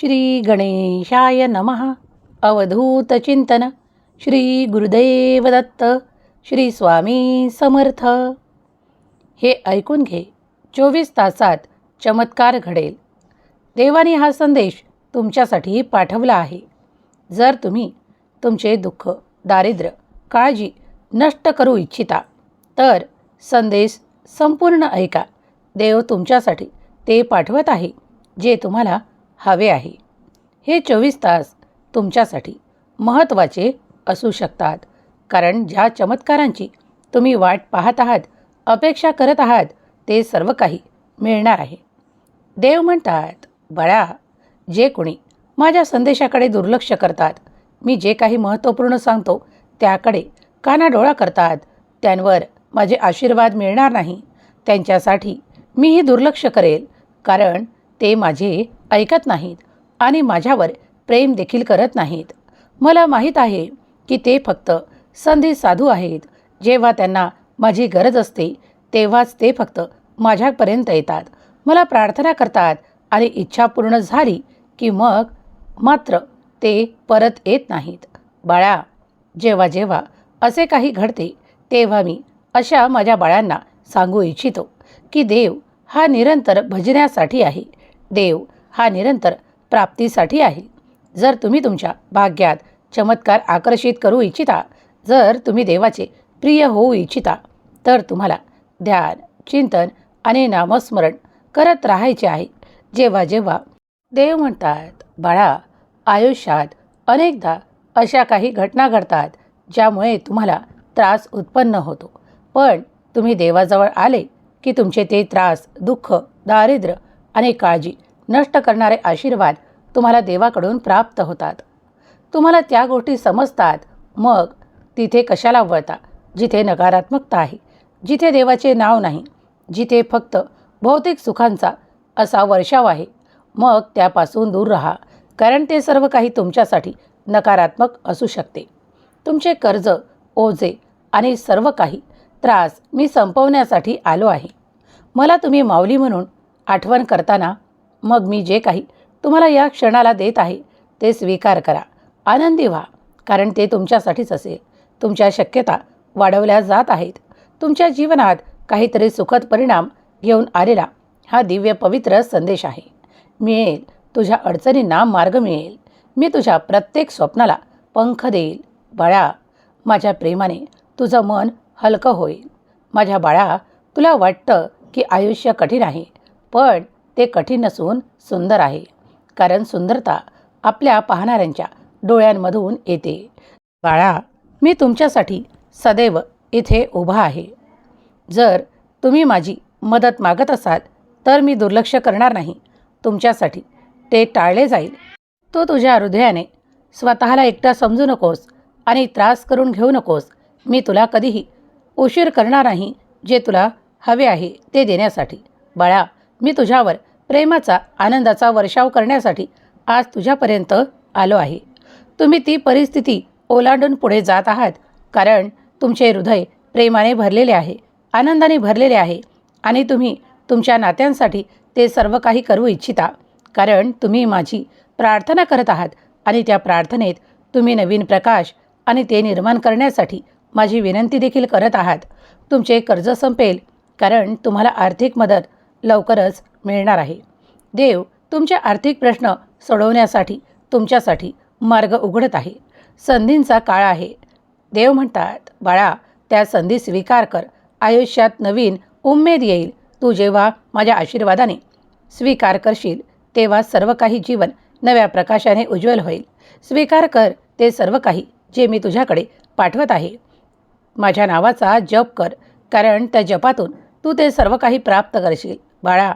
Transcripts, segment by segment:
श्री गणेशाय नमः अवधूतचिंतन श्री गुरुदेव दत्त. श्री स्वामी समर्थ. हे ऐकून घे चोवीस तासात चमत्कार घडेल. देवाने हा संदेश तुमच्यासाठी पाठवला आहे. जर तुम्ही तुमचे दुःख दारिद्र्य काळजी नष्ट करू इच्छिता तर संदेश संपूर्ण ऐका. देव तुमच्यासाठी ते पाठवत आहे जे तुम्हाला हवे आहे. हे चोवीस तास तुमच्यासाठी महत्त्वाचे असू शकतात. कारण ज्या चमत्कारांची तुम्ही वाट पाहत आहात अपेक्षा करत आहात ते सर्व काही मिळणार आहे. देव म्हणतात बाळा जे कोणी माझ्या संदेशाकडे दुर्लक्ष करतात मी जे काही महत्त्वपूर्ण सांगतो त्याकडे कानाडोळा करतात. त्यांवर माझे आशीर्वाद मिळणार नाही. त्यांच्यासाठी मीही दुर्लक्ष करेल कारण ते माझे ऐकत नाहीत आणि माझ्यावर प्रेम देखील करत नाहीत. मला माहीत आहे की ते फक्त संधी साधू आहेत. जेव्हा त्यांना माझी गरज असते तेव्हाच ते फक्त माझ्यापर्यंत येतात. मला प्रार्थना करतात आणि इच्छा पूर्ण झाली की मग मात्र ते परत येत नाहीत. बाळा जेव्हा जेव्हा असे काही घडते तेव्हा मी अशा माझ्या बाळांना सांगू इच्छितो की देव हा निरंतर भजण्यासाठी आहे. देव हा निरंतर प्राप्तीसाठी आहे. जर तुम्ही तुमच्या भाग्यात चमत्कार आकर्षित करू इच्छिता जर तुम्ही देवाचे प्रिय होऊ इच्छिता तर तुम्हाला ध्यान चिंतन आणि नामस्मरण करत राहायचे आहे. जेव्हा जेव्हा देव म्हणतात बाळा आयुष्यात अनेकदा अशा काही घटना घडतात ज्यामुळे तुम्हाला त्रास उत्पन्न होतो. पण तुम्ही देवाजवळ आले की तुमचे ते त्रास दुःख दारिद्र्य आणि काळजी नष्ट करणारे आशीर्वाद तुम्हाला देवाकडून प्राप्त होतात. तुम्हाला त्या गोष्टी समजतात. मग तिथे कशाला वळता? जिथे नकारात्मकता आहे. जिथे देवाचे नाव नाही. जिथे फक्त भौतिक सुखांचा असा वर्षाव आहे. मग त्यापासून दूर राहा. कारण ते सर्व काही तुमच्यासाठी नकारात्मक असू शकते. तुमचे कर्ज ओझे आणि सर्व काही त्रास मी संपवण्यासाठी आलो आहे. मला तुम्ही माऊली म्हणून आठवण करताना मग मी जे काही तुम्हाला या क्षणाला देत आहे ते स्वीकार करा. आनंदी व्हा कारण ते तुमच्यासाठीच असेल. तुमच्या शक्यता वाढवल्या जात आहेत. तुमच्या जीवनात काहीतरी सुखद परिणाम घेऊन आलेला हा दिव्य पवित्र संदेश आहे. मिळेल तुझ्या अडचणींना मार्ग मिळेल. मी तुझ्या प्रत्येक स्वप्नाला पंख देईल. बाळा माझ्या प्रेमाने तुझं मन हलकं होईल. माझ्या बाळा तुला वाटतं की आयुष्य कठीण आहे पण ते कठीण नसून सुंदर आहे. कारण सुंदरता आपल्या पाहणाऱ्यांच्या डोळ्यांमधून येते. बाळा मी तुमच्यासाठी सदैव इथे उभा आहे. जर तुम्ही माझी मदत मागत असाल तर मी दुर्लक्ष करणार नाही. तुमच्यासाठी ते टाळले जाईल. तू तुझ्या हृदयाने स्वतःला एकटा समजू नकोस आणि त्रास करून घेऊ नकोस. मी तुला कधीही उशीर करणार नाही जे तुला हवे आहे ते देण्यासाठी. बाळा मी तुझ्यावर प्रेमाचा आनंदाचा वर्षाव करण्यासाठी आज तुझ्यापर्यंत आलो आहे. तुम्ही ती परिस्थिती ओलांडून पुढे जात आहात कारण तुमचे हृदय प्रेमाने भरलेले आहे आनंदाने भरलेले आहे आणि तुम्ही तुमच्या नात्यांसाठी ते सर्व काही करू इच्छिता कारण तुम्ही माझी प्रार्थना करत आहात आणि त्या प्रार्थनेत तुम्ही नवीन प्रकाश आणि ते निर्माण करण्यासाठी माझी विनंती देखील करत आहात. तुमचे कर्ज संपेल कारण तुम्हाला आर्थिक मदत लवकरच मिळणार आहे. देव तुमचे आर्थिक प्रश्न सोडवण्यासाठी तुमच्यासाठी मार्ग उघडत आहे. संधींचा काळ आहे. देव म्हणतात बाळा त्या संधी स्वीकार कर. आयुष्यात नवीन उमेद येईल. तू जेव्हा माझ्या आशीर्वादाने स्वीकार करशील तेव्हा सर्व काही जीवन नव्या प्रकाशाने उज्ज्वल होईल. स्वीकार कर ते सर्व काही जे मी तुझ्याकडे पाठवत आहे. माझ्या नावाचा जप कर कारण त्या जपातून तू ते सर्व काही प्राप्त करशील. बाळा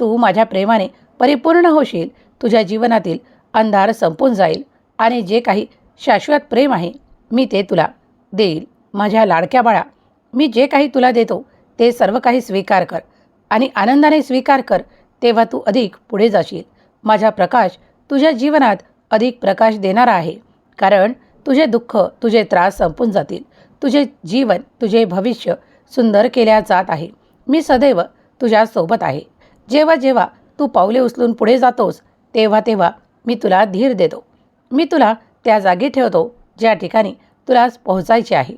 तू माझ्या प्रेमाने परिपूर्ण होशील. तुझ्या जीवनातील अंधार संपून जाईल आणि जे काही शाश्वत प्रेम आहे मी ते तुला देईल. माझ्या लाडक्या बाळा मी जे काही तुला देतो ते सर्व काही स्वीकार कर आणि आनंदाने स्वीकार कर तेव्हा तू अधिक पुढे जाशील. माझा प्रकाश तुझ्या जीवनात अधिक प्रकाश देणारा आहे. कारण तुझे दुःख तुझे त्रास संपून जातील. तुझे जीवन तुझे भविष्य सुंदर केल्या जात आहे. मी सदैव तुझ्यासोबत आहे. जेव्हा जेव्हा तू पावले उचलून पुढे जातोस तेव्हा तेव्हा मी तुला धीर देतो. मी तुला त्या जागी ठेवतो ज्या ठिकाणी तुला पोहोचायचे आहे.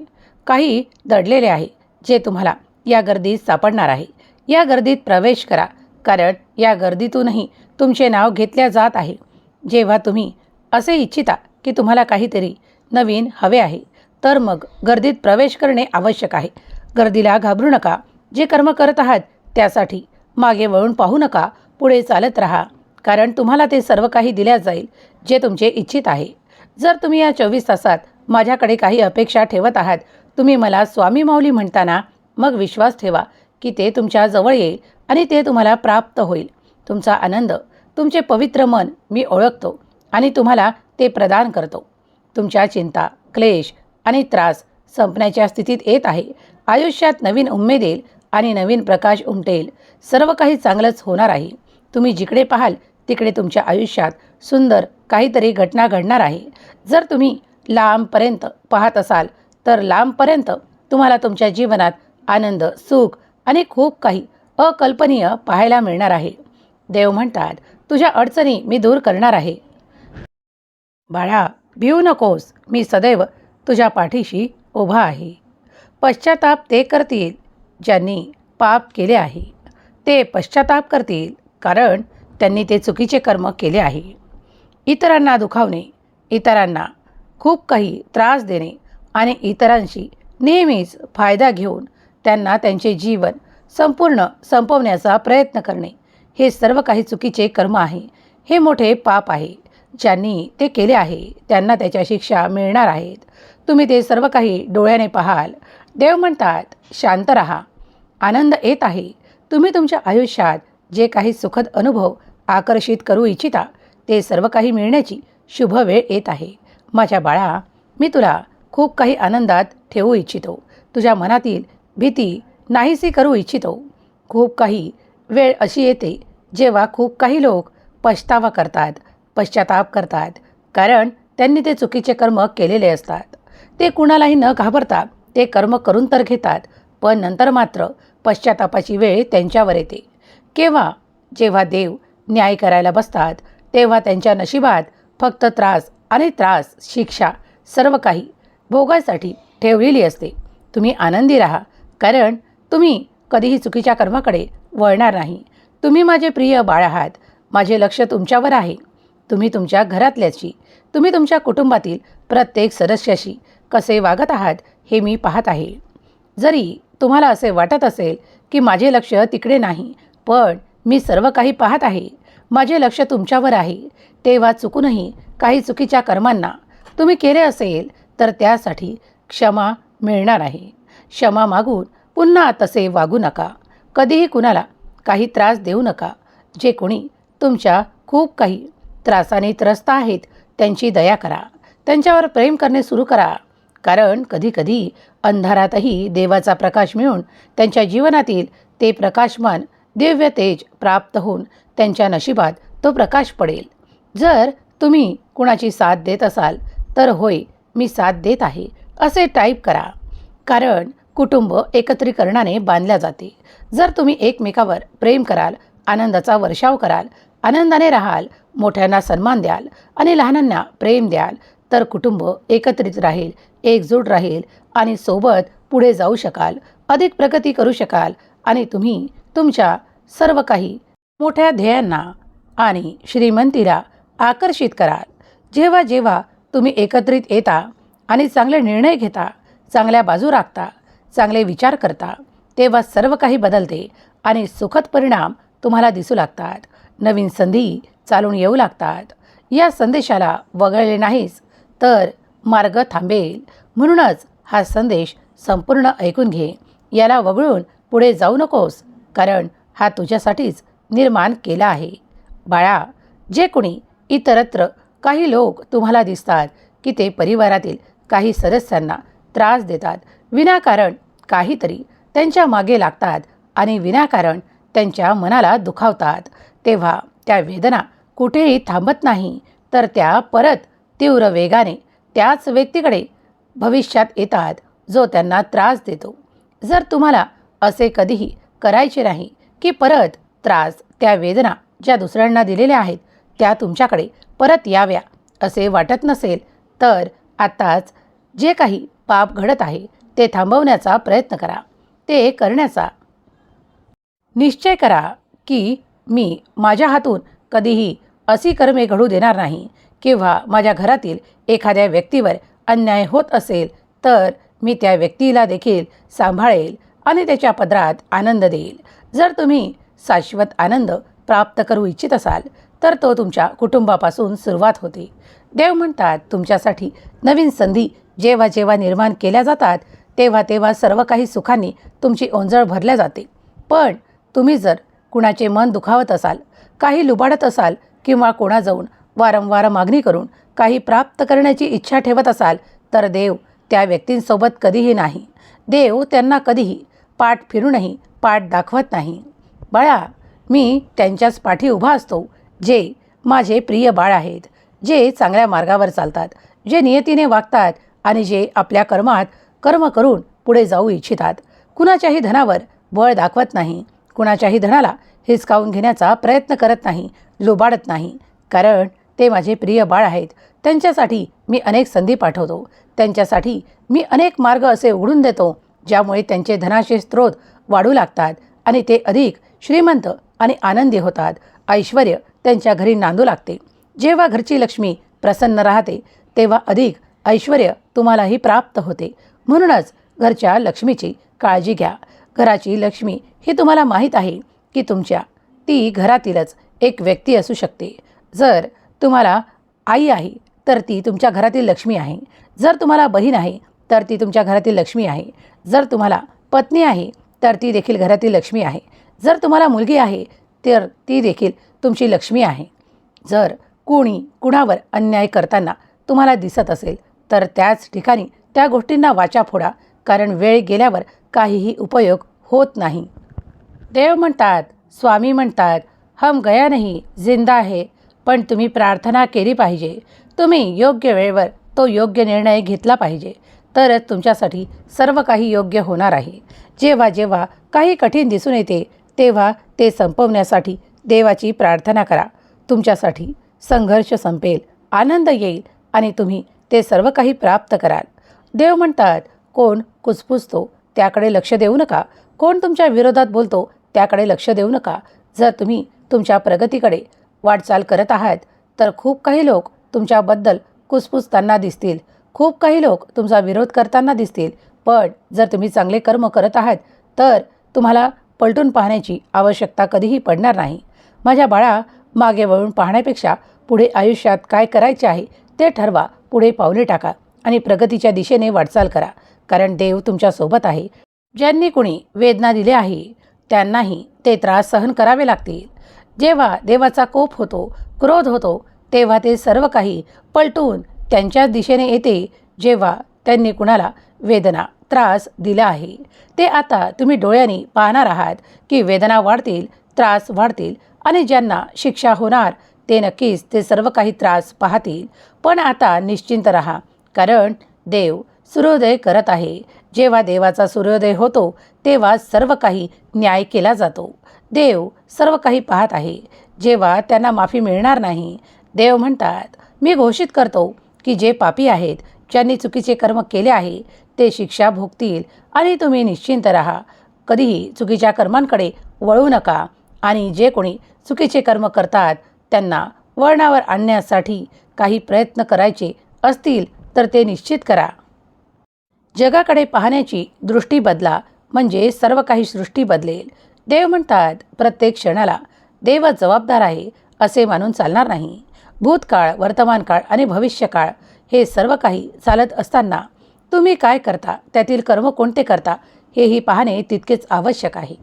काही दडलेले आहे जे तुम्हाला या गर्दीत सापडणार आहे. या गर्दीत प्रवेश करा कारण या गर्दीतूनही तुमचे नाव घेतल्या जात आहे. जेव्हा तुम्ही असे इच्छिता की तुम्हाला काहीतरी नवीन हवे आहे तर मग गर्दीत प्रवेश करणे आवश्यक आहे. गर्दीला घाबरू नका. जे कर्म करत आहात त्यासाठी मागे वळून पाहू नका पुढे चालत राहा कारण तुम्हाला ते सर्व काही दिल्या जाईल जे तुमचे इच्छित आहे. जर तुम्ही या चोवीस तासात माझ्याकडे काही अपेक्षा ठेवत आहात तुम्ही मला स्वामी माऊली म्हणताना मग विश्वास ठेवा की ते तुमच्या जवळ येईल आणि ते तुम्हाला प्राप्त होईल. तुमचा आनंद तुमचे पवित्र मन मी ओळखतो आणि तुम्हाला ते प्रदान करतो. तुमच्या चिंता क्लेश आणि त्रास संपण्याच्या स्थितीत येत आहे. आयुष्यात नवीन उमेद येईल आणि नवीन प्रकाश उमटेल. सर्व काही चांगलंच होणार आहे. तुम्ही जिकडे पाहाल तिकडे तुमच्या आयुष्यात सुंदर काहीतरी घटना घडणार आहे. जर तुम्ही लांबपर्यंत पाहत असाल तर लांबपर्यंत तुम्हाला तुमच्या जीवनात आनंद सुख आणि खूप काही अकल्पनीय पाहायला मिळणार आहे. देव म्हणतात तुझ्या अडचणी मी दूर करणार आहे. बाळा भिऊ नकोस. मी सदैव तुझ्या पाठीशी उभा आहे. पश्चाताप ते करतील. ज्यांनी पाप केले आहे ते पश्चाताप करतील कारण त्यांनी ते चुकीचे कर्म केले आहे. इतरांना दुखावणे इतरांना खूप काही त्रास देणे आणि इतरांशी नेहमीच फायदा घेऊन त्यांना त्यांचे जीवन संपूर्ण संपवण्याचा प्रयत्न करणे हे सर्व काही चुकीचे कर्म आहे. हे मोठे पाप आहे. ज्यांनी ते केले आहे त्यांना त्याच्या शिक्षा मिळणार आहेत. तुम्ही ते सर्व काही डोळ्याने पाहाल देव म्हणतात शांत रहा. आनंद येत आहे. तुम्ही तुमच्या आयुष्यात जे काही सुखद अनुभव आकर्षित करू इच्छिता ते सर्व काही मिळण्याची शुभ वेळ येत आहे. माझ्या बाळा मी तुला खूप काही आनंदात ठेवू इच्छितो. तुझ्या मनातील भीती नाहीसी करू इच्छितो. खूप काही वेळ अशी येते जेव्हा खूप काही लोक पछतावा करतात पश्चाताप करतात कारण त्यांनी ते चुकीचे कर्म केलेले असतात. ते कुणालाही न घाबरता ते कर्म करून तर घेतात पण नंतर मात्र पश्चातापाची वेळ त्यांच्यावर येते. केव्हा जेव्हा देव न्याय करायला बसतात तेव्हा त्यांच्या नशिबात फक्त त्रास आणि त्रास शिक्षा सर्व काही भोगासाठी ठेवलेली असते. तुम्ही आनंदी राहा कारण तुम्ही कधीही चुकीच्या कर्माकडे वळणार नाही. तुम्ही माझे प्रिय बाळ आहात माझे लक्ष तुमच्यावर आहे. तुम्ही तुमच्या घरातल्याशी तुम्ही तुमच्या कुटुंबातील प्रत्येक सदस्याशी कसे वागत आहात हे मी पाहत आहे. जरी तुम्हाला असे वाटत असेल की माझे लक्ष तिकडे नाही पण मी सर्व काही पाहत आहे. माझे लक्ष तुमच्यावर आहे. तेव्हा चुकूनही काही चुकीच्या कर्मांना तुम्ही केले असेल तर त्यासाठी क्षमा मिळणार आहे. क्षमा मागून पुन्हा तसे वागू नका. कधीही कुणाला काही त्रास देऊ नका. जे कोणी तुमच्या खूप काही त्रासाने त्रस्त आहेत त्यांची दया करा. त्यांच्यावर प्रेम करणे सुरू करा. कारण कधीकधी अंधारातही देवाचा प्रकाश मिळून त्यांच्या जीवनातील ते प्रकाशमान दिव्य तेज प्राप्त होऊन त्यांच्या नशिबात तो प्रकाश पडेल. जर तुम्ही कुणाची साथ देत असाल तर होय मी साथ देत आहे असे टाईप करा. कारण कुटुंब एकत्रीकरणाने बांधल्या जाते. जर तुम्ही एकमेकावर प्रेम कराल आनंदाचा वर्षाव कराल आनंदाने राहाल मोठ्यांना सन्मान द्याल आणि लहानांना प्रेम द्याल तर कुटुंब एकत्रित राहील एकजूट राहील आणि सोबत पुढे जाऊ शकाल अधिक प्रगती करू शकाल आणि तुम्ही तुमच्या सर्व काही मोठ्या ध्येयांना आणि श्रीमंतीला आकर्षित कराल. जेव्हा जेव्हा तुम्ही एकत्रित येता आणि चांगले निर्णय घेता चांगल्या बाजू राखता चांगले विचार करता तेव्हा सर्व काही बदलते आणि सुखद परिणाम तुम्हाला दिसू लागतात. नवीन संधी चालून येऊ लागतात. या संदेशाला वगळले नाहीस तर मार्ग थांबेल. म्हणूनच हा संदेश संपूर्ण ऐकून घे. याला वगळून पुढे जाऊ नकोस कारण हा तुझ्यासाठीच निर्माण केला आहे. बाळा जे कोणी इतरत्र काही लोक तुम्हाला दिसतात की ते परिवारातील काही सदस्यांना त्रास देतात विनाकारण काहीतरी त्यांच्या मागे लागतात आणि विनाकारण त्यांच्या मनाला दुखावतात. तेव्हा त्या वेदना कुठेही थांबत नाही तर त्या परत तीव्र वेगाने त्याच व्यक्तीकडे भविष्यात येतात जो त्यांना त्रास देतो. जर तुम्हाला असे कधीही करायचे नाही की परत त्रास त्या वेदना ज्या दुसऱ्यांना दिलेल्या आहेत त्या तुमच्याकडे परत याव्या असे वाटत नसेल तर आत्ताच जे काही पाप घडत आहे ते थांबवण्याचा प्रयत्न करा. ते करण्याचा निश्चय करा की मी माझ्या हातून कधीही अशी कर्मे घडू देणार नाही किंवा माझ्या घरातील एखाद्या व्यक्तीवर अन्याय होत असेल तर मी त्या व्यक्तीला देखील सांभाळेल आणि त्याच्या पदरात आनंद देईल. जर तुम्ही शाश्वत आनंद प्राप्त करू इच्छित असाल तर तो तुमच्या कुटुंबापासून सुरुवात होते. देव म्हणतात तुमच्यासाठी नवीन संधी जेव्हा जेव्हा निर्माण केल्या जातात तेव्हा तेव्हा सर्व काही सुखांनी तुमची ओंजळ भरल्या जाते. पण तुम्ही जर कुणाचे मन दुखावत असाल काही लुबाडत असाल किंवा कोणाजवळ वारंवार मागणी करून काही प्राप्त करण्याची इच्छा ठेवत असाल तर देव त्या व्यक्तींसोबत कधीही नाही. देव त्यांना कधीही पाठ फिरूनही पाठ दाखवत नाही. बाळा मी त्यांच्याच पाठी उभा असतो जे माझे प्रिय बाळ आहेत जे चांगल्या मार्गावर चालतात जे नियतीने वागतात आणि जे आपल्या कर्मात कर्म करून पुढे जाऊ इच्छितात. कुणाच्याही धनावर बळ दाखवत नाही कुणाच्याही धनाला हिसकावून घेण्याचा प्रयत्न करत नाही लुबाडत नाही. कारण ते माझे प्रिय बाळ आहेत. त्यांच्यासाठी मी अनेक संधी पाठवतो. त्यांच्यासाठी मी अनेक मार्ग असे उघडून देतो ज्यामुळे त्यांचे धनाचे स्रोत वाढू लागतात आणि ते अधिक श्रीमंत आणि आनंदी होतात. ऐश्वर त्यांच्या घरी नांदू लागते. जेव्हा घरची लक्ष्मी प्रसन्न राहते तेव्हा अधिक ऐश्वर तुम्हालाही प्राप्त होते. म्हणूनच घरच्या लक्ष्मीची काळजी घ्या. घराची लक्ष्मी ही तुम्हाला माहीत आहे की तुमच्या ती घरातीलच एक व्यक्ती असू शकते. जर तुम्हाला आई आहे तर ती तुमच्या घरातील लक्ष्मी आहे. जर तुम्हाला बहीण आहे तर ती तुमच्या घरातील लक्ष्मी आहे. जर तुम्हाला पत्नी आहे तर ती देखील घरातील लक्ष्मी आहे. जर तुम्हाला मुलगी आहे तर ती देखील तुमची लक्ष्मी आहे. जर कोणी कुणावर अन्याय करताना तुम्हाला दिसत असेल तर त्याच ठिकाणी त्या गोष्टींना वाचा फोडा कारण वेळ गेल्यावर काहीही उपयोग होत नाही. देव म्हणतात स्वामी म्हणतात हम गया नाही जिंदा आहे पण तुम्ही प्रार्थना केली पाहिजे. तुम्ही योग्य वेळेवर तो योग्य निर्णय घेतला पाहिजे. तरच तुमच्यासाठी सर्व काही योग्य होणार आहे. जेव्हा जेव्हा काही कठीण दिसून येते तेव्हा ते संपवण्यासाठी देवाची प्रार्थना करा. तुमच्यासाठी संघर्ष संपेल आनंद येईल आणि तुम्ही ते सर्व काही प्राप्त कराल. देव म्हणतात कोण कुसफुसतो त्याकडे लक्ष देऊ नका. कोण तुमच्या विरोधात बोलतो त्याकडे लक्ष देऊ नका. जर तुम्ही तुमच्या प्रगतीकडे वाटचाल करत आहात तर खूप काही लोक तुमच्याबद्दल कुसफुसताना दिसतील. खूप काही लोक तुमचा विरोध करताना दिसतील. पण जर तुम्ही चांगले कर्म करत आहात तर तुम्हाला पलटून पाहण्याची आवश्यकता कधीही पडणार नाही. माझ्या बाळा मागे वळून पाहण्यापेक्षा पुढे आयुष्यात काय करायचे आहे ते ठरवा. पुढे पावले टाका आणि प्रगतीच्या दिशेने वाटचाल करा. कारण देव तुमच्यासोबत आहे. ज्यांनी कुणी वेदना दिली आहे त्यांनाही ते त्रास सहन करावे लागतील. जेव्हा देवाचा कोप होतो क्रोध होतो तेव्हा ते सर्व काही पलटून त्यांच्या दिशेने येते जेव्हा त्यांनी कुणाला वेदना त्रास दिला आहे. ते आता तुम्ही डोळ्यांनी पाहणार आहात की वेदना वाढतील त्रास वाढतील आणि ज्यांना शिक्षा होणार ते नक्कीच ते सर्व काही त्रास पाहतील. पण आता निश्चिंत राहा कारण देव सूर्योदय करत आहे. जेव्हा देवाचा सूर्योदय होतो तेव्हा सर्व काही न्याय केला जातो. देव सर्व काही पाहत आहे. जेव्हा त्यांना माफी मिळणार नाही देव म्हणतात मी घोषित करतो की जे पापी आहेत ज्यांनी चुकीचे कर्म केले आहे ते शिक्षा भोगतील आणि तुम्ही निश्चिंत राहा. कधीही चुकीच्या कर्मांकडे वळू नका आणि जे कोणी चुकीचे कर्म करतात त्यांना वळणावर आणण्यासाठी काही प्रयत्न करायचे असतील तर ते निश्चित करा. जगाकडे पाहण्याची दृष्टी बदला म्हणजे सर्व काही सृष्टी बदलेल. देव म्हणतात प्रत्येक क्षणाला देव जबाबदार आहे असे मानून चालणार नाही. भूतकाळ वर्तमानकाळ आणि भविष्यकाळ हे सर्व काही चालत असताना तुम्ही काय करता त्यातील कर्म कोणते करता हेही पाहणे तितकेच आवश्यक आहे.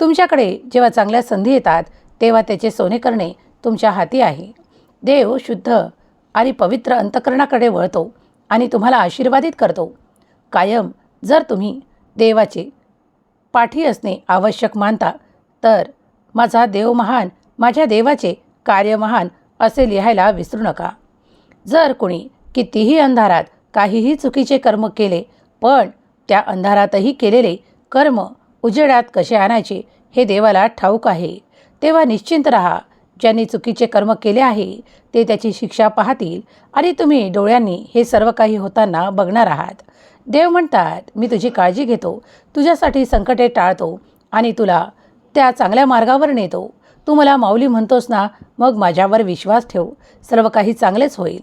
तुमच्याकडे जेव्हा चांगल्या संधी येतात तेव्हा त्याचे सोने करणे तुमच्या हाती आहे. देव शुद्ध आणि पवित्र अंतकरणाकडे वळतो आणि तुम्हाला आशीर्वादित करतो. कायम जर तुम्ही देवाचे पाठी असणे आवश्यक मानता. तर माझा देव महान माझ्या देवाचे कार्य महान असे लिहायला विसरू नका. जर कोणी कितीही अंधारात काहीही चुकीचे कर्म केले पण त्या अंधारातही केलेले कर्म उजेडात कसे आणायचे हे देवाला ठाऊक आहे. तेव्हा निश्चिंत राहा. ज्यांनी चुकीचे कर्म केले आहे ते त्याची शिक्षा पाहतील आणि तुम्ही डोळ्यांनी हे सर्व काही होताना बघणार आहात. देव म्हणतात मी तुझी काळजी घेतो. तुझ्यासाठी संकटे टाळतो आणि तुला त्या चांगल्या मार्गावर नेतो. तू मला माऊली म्हणतोस ना मग माझ्यावर विश्वास ठेव. सर्व काही चांगलेच होईल.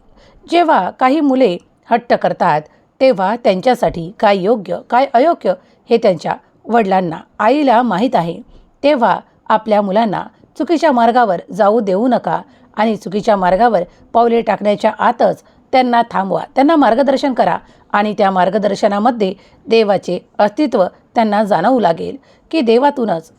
जेव्हा काही मुले हट्ट करतात तेव्हा त्यांच्यासाठी काय योग्य काय अयोग्य हे त्यांच्या वडिलांना आईला माहीत आहे. तेव्हा आपल्या मुलांना चुकीच्या मार्गावर जाऊ देऊ नका आणि चुकीच्या मार्गावर पावले टाकण्याच्या आतच त्यांना थांबवा. त्यांना मार्गदर्शन करा आणि त्या मार्गदर्शनामध्ये देवाचे अस्तित्व त्यांना जाणवू लागेल की देवातूनच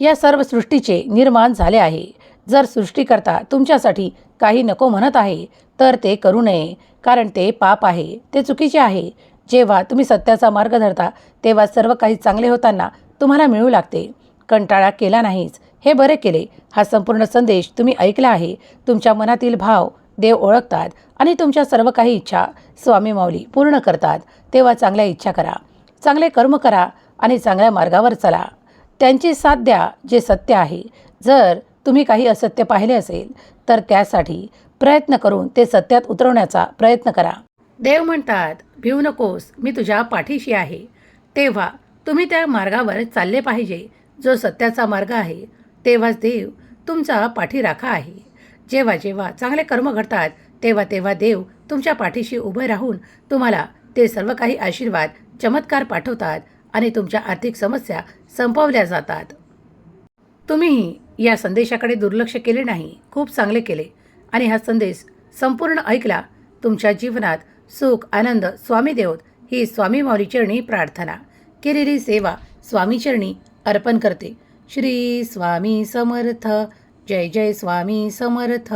या सर्व सृष्टीचे निर्माण झाले आहे. जर सृष्टीकर्ता तुमच्यासाठी काही नको म्हणत आहे तर ते करू नये कारण ते पाप आहे ते चुकीचे आहे. जेव्हा तुम्ही सत्याचा मार्ग धरता तेव्हा सर्व काही चांगले होताना तुम्हाला मिळू लागते. कंटाळा केला नाहीच. हे बरे केले. हा संपूर्ण संदेश तुम्ही ऐकला आहे. तुमच्या मनातील भाव देव ओळखतात आणि तुमच्या सर्व काही इच्छा स्वामी माऊली पूर्ण करतात. तेव्हा चांगल्या इच्छा करा चांगले कर्म करा आणि चांगल्या मार्गावर चला. त्यांची साथ द्या जे सत्य आहे. जर तुम्ही काही असत्य पाहिले असेल तर त्यासाठी प्रयत्न करून ते सत्यात उतरवण्याचा प्रयत्न करा. देव म्हणतात भिऊ नकोस मी तुझ्या पाठीशी आहे. तेव्हा तुम्ही त्या मार्गावर चालले पाहिजे. जो सत्याचा मार्ग आहे तेव्हाच देव तुमचा पाठीराखा आहे. जेव्हा जेव्हा चांगले कर्म घडतात तेव्हा तेव्हा देव तुमच्या पाठीशी उभे राहून तुम्हाला ते सर्व काही आशीर्वाद चमत्कार पाठवतात आणि तुमच्या आर्थिक समस्या संपवल्या जातात. तुम्हीही या संदेशाकडे दुर्लक्ष केले नाही खूप चांगले केले. आणि हा संदेश संपूर्ण ऐकला तुमच्या जीवनात सुख आनंद स्वामी देवत ही स्वामी माऊलीचरणी प्रार्थना. केलेली सेवा स्वामीचरणी अर्पण करते. श्री स्वामी समर्थ. जय जय स्वामी समर्थ.